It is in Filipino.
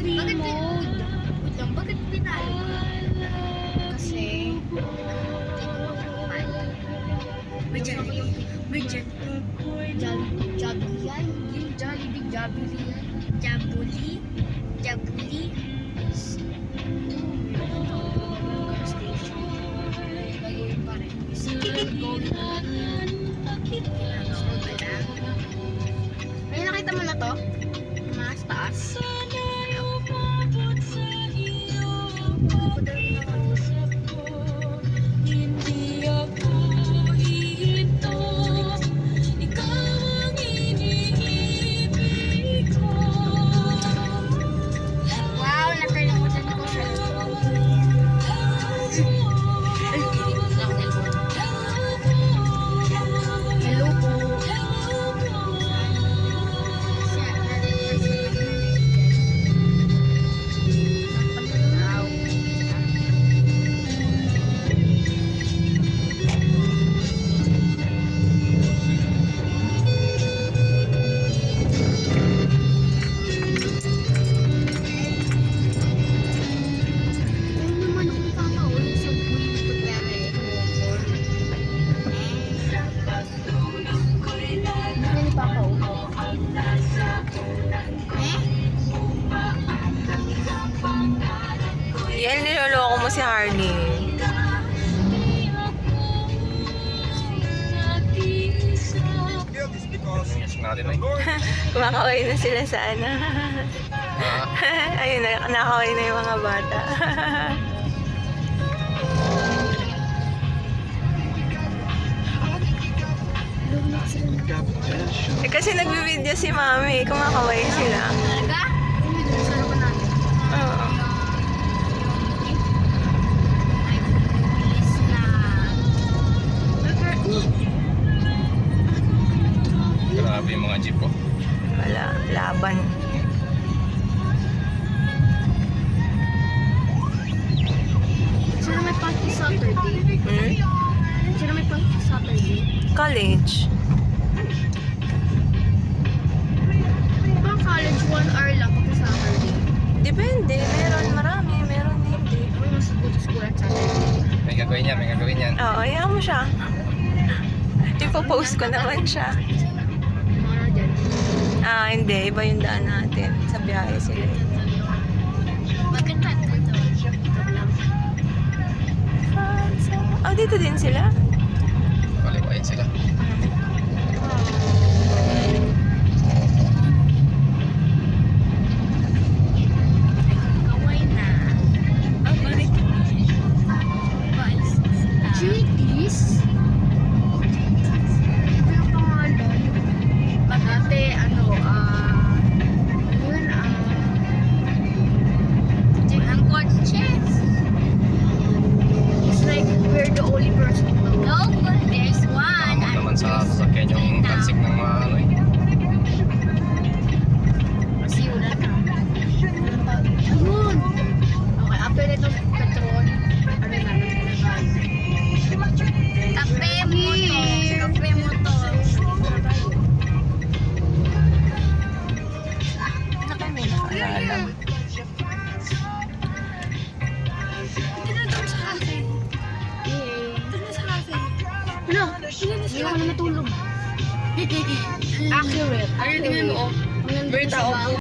extreme mode. Wait lang, bakit pinalo ka? Kasi, May Jollibee. May Jollibee. Jollibee, Jollibee yan. Yung Jollibee, Jollibee yan. Jabuli. Jabuli. Gagawin pa rin. May si ay. Kumakaway na sila sa ano. Ah, Ayun na, nakakaway na yung mga bata. Eh, kasi nagbibideo si Mami, kumakaway laban. Sino may party Saturday? Hmm? Sino may party Saturday? College. Diba college, one hour lang pag Saturday? Depende, meron marami, meron hindi. Ano mas good school at Saturday? May gagawin yan, may gagawin yan. Oo, ayaw mo siya. Ipopost ko naman siya. Ah, hindi. Iba yung daan natin. Sa biyahe sila. Maganda dito. Oh, dito din sila? Kaliwain sila. Kaway Ano? Hindi ako na matulog. Accurate. Ano tingnan mo, oh. Ang ganda Berta, sa